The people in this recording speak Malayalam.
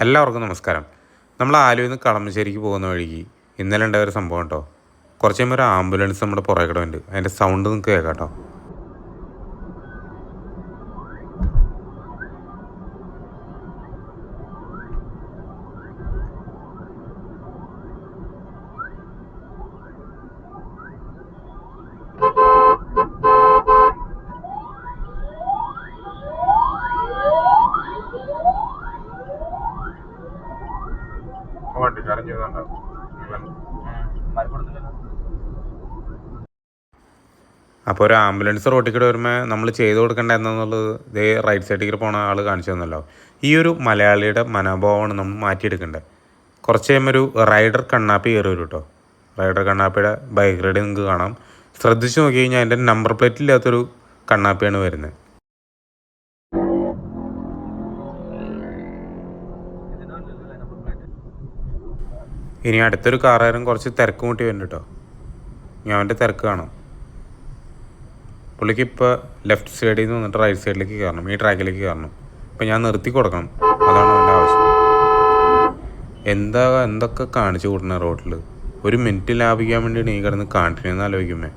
എല്ലാവർക്കും നമസ്കാരം. നമ്മൾ ആലുവിൽ നിന്ന് കളമശ്ശേരിക്ക് പോകുന്ന വഴിക്ക് ഇന്നലെ ഉണ്ടായ ഒരു സംഭവം കേട്ടോ. കുറച്ച് കഴിയുമ്പോൾ ഒരു ആംബുലൻസ് നമ്മുടെ പുറകെ കിടവുണ്ട് അതിന്റെ സൗണ്ട് നിങ്ങൾക്ക് കേൾക്കാം കേട്ടോ. വണ്ടിക്കാരൻ ചെയ്തുണ്ടാവും അപ്പോൾ ഒരു ആംബുലൻസ് റോട്ടിൽ കൂടെ വരുമ്പോൾ നമ്മൾ ചെയ്തു കൊടുക്കേണ്ട എന്താണെന്നുള്ളത് ഇതേ റൈറ്റ് സൈഡിൽ പോണ ആൾ കാണിച്ചു തന്നല്ലോ. ഈ ഒരു മലയാളിയുടെ മനോഭാവമാണ് നമ്മൾ മാറ്റിയെടുക്കേണ്ടത് കുറച്ച് കഴിയുമ്പോൾ ഒരു റൈഡർ കണ്ണാപ്പി കയറി വരും കേട്ടോ റൈഡർ കണ്ണാപ്പിയുടെ ബൈക്ക് റൈഡ് നിങ്ങൾക്ക് കാണാം. ശ്രദ്ധിച്ചു നോക്കി കഴിഞ്ഞാൽ അതിന്റെ നമ്പർ പ്ലേറ്റ് ഇല്ലാത്തൊരു കണ്ണാപ്പിയാണ് വരുന്നത് ഇനി അടുത്തൊരു കാറുകാരൻ കുറച്ച് തിരക്ക് കൂട്ടി വരുന്നുണ്ട് കേട്ടോ ഞാൻ അവന്റെ തിരക്ക് കാണും. പുള്ളിക്ക് ഇപ്പോൾ ലെഫ്റ്റ് സൈഡിൽ നിന്ന് വന്നിട്ട് റൈറ്റ് സൈഡിലേക്ക് കയറണം ഈ ട്രാക്കിലേക്ക് കയറണം അപ്പം ഞാൻ നിർത്തി കൊടുക്കണം. അതാണ് അവന്റെ ആവശ്യം. എന്താ എന്തൊക്കെ കാണിച്ചു കൂട്ടണ റോഡിൽ ഒരു മിനിറ്റ് ലാഭിക്കാൻ വേണ്ടിയാണ് ഈ കിടന്ന് കാണിക്കണമെന്ന് ആലോചിക്കുമേ